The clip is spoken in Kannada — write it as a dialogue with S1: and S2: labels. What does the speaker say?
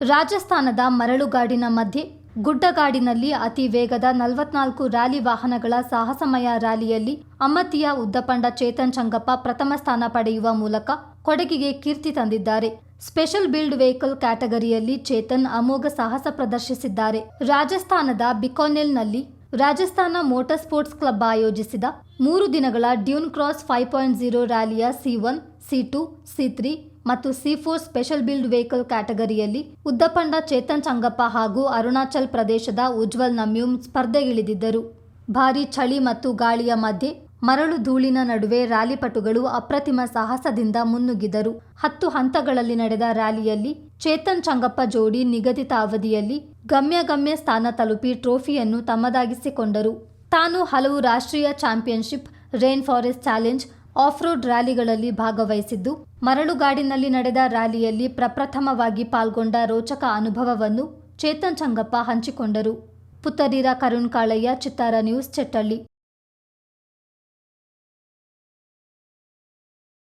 S1: ರಾಜಸ್ಥಾನದ ಮರಳುಗಾಡಿನ ಮಧ್ಯೆ ಗುಡ್ಡಗಾಡಿನಲ್ಲಿ ಅತಿ ವೇಗದ ನಲವತ್ನಾಲ್ಕು ರ್ಯಾಲಿ ವಾಹನಗಳ ಸಾಹಸಮಯ ರ್ಯಾಲಿಯಲ್ಲಿ ಅಮ್ಮತ್ತಿಯ ಉದ್ದಪಂಡ ಚೇತನ್ ಚಂಗಪ್ಪ ಪ್ರಥಮ ಸ್ಥಾನ ಪಡೆಯುವ ಮೂಲಕ ಕೊಡಗಿಗೆ ಕೀರ್ತಿ ತಂದಿದ್ದಾರೆ. ಸ್ಪೆಷಲ್ ಬಿಲ್ಡ್ ವೆಹಿಕಲ್ ಕ್ಯಾಟಗರಿಯಲ್ಲಿ ಚೇತನ್ ಅಮೋಘ ಸಾಹಸ ಪ್ರದರ್ಶಿಸಿದ್ದಾರೆ. ರಾಜಸ್ಥಾನದ ಬಿಕಾನೆಲ್ನಲ್ಲಿ ರಾಜಸ್ಥಾನ ಮೋಟಾರ್ ಸ್ಪೋರ್ಟ್ಸ್ ಕ್ಲಬ್ ಆಯೋಜಿಸಿದ ಮೂರು ದಿನಗಳ dune cross five point zero ರ್ಯಾಲಿಯ C one, C two, C three ಮತ್ತು C four special build vehicle ಕ್ಯಾಟಗರಿಯಲ್ಲಿ Uddapanda Chetan Changappa ಹಾಗೂ ಅರುಣಾಚಲ್ ಪ್ರದೇಶದ ಉಜ್ವಲ್ ನಮ್ಯೂಮ್ ಸ್ಪರ್ಧೆಗಿಳಿದಿದ್ದರು. ಭಾರೀ ಚಳಿ ಮತ್ತು ಗಾಳಿಯ ಮಧ್ಯೆ ಮರಳು ಧೂಳಿನ ನಡುವೆ ರ್ಯಾಲಿಪಟುಗಳು ಅಪ್ರತಿಮ ಸಾಹಸದಿಂದ ಮುನ್ನುಗ್ಗಿದರು. ಹತ್ತು ಹಂತಗಳಲ್ಲಿ ನಡೆದ ರ್ಯಾಲಿಯಲ್ಲಿ ಚೇತನ್ ಚಂಗಪ್ಪ ಜೋಡಿ ನಿಗದಿತ ಅವಧಿಯಲ್ಲಿ ಗಮ್ಯ ಗಮ್ಯ ಸ್ಥಾನ ತಲುಪಿ ಟ್ರೋಫಿಯನ್ನು ತಮ್ಮದಾಗಿಸಿಕೊಂಡರು. ತಾನು ಹಲವು ರಾಷ್ಟ್ರೀಯ championship, rain forest challenge off road ರ್ಯಾಲಿಗಳಲ್ಲಿ ಭಾಗವಹಿಸಿದ್ದು, ಮರಳುಗಾಡಿನಲ್ಲಿ ನಡೆದ ರ್ಯಾಲಿಯಲ್ಲಿ ಪ್ರಪ್ರಥಮವಾಗಿ ಪಾಲ್ಗೊಂಡ ರೋಚಕ ಅನುಭವವನ್ನು ಚೇತನ್ ಚಂಗಪ್ಪ ಹಂಚಿಕೊಂಡರು. ಪುತ್ತರೀರ ಕರುಣ್ ಕಾಳಯ್ಯ, ಚಿತ್ತಾರ ನ್ಯೂಸ್, ಚೆಟ್ಟಳ್ಳಿ.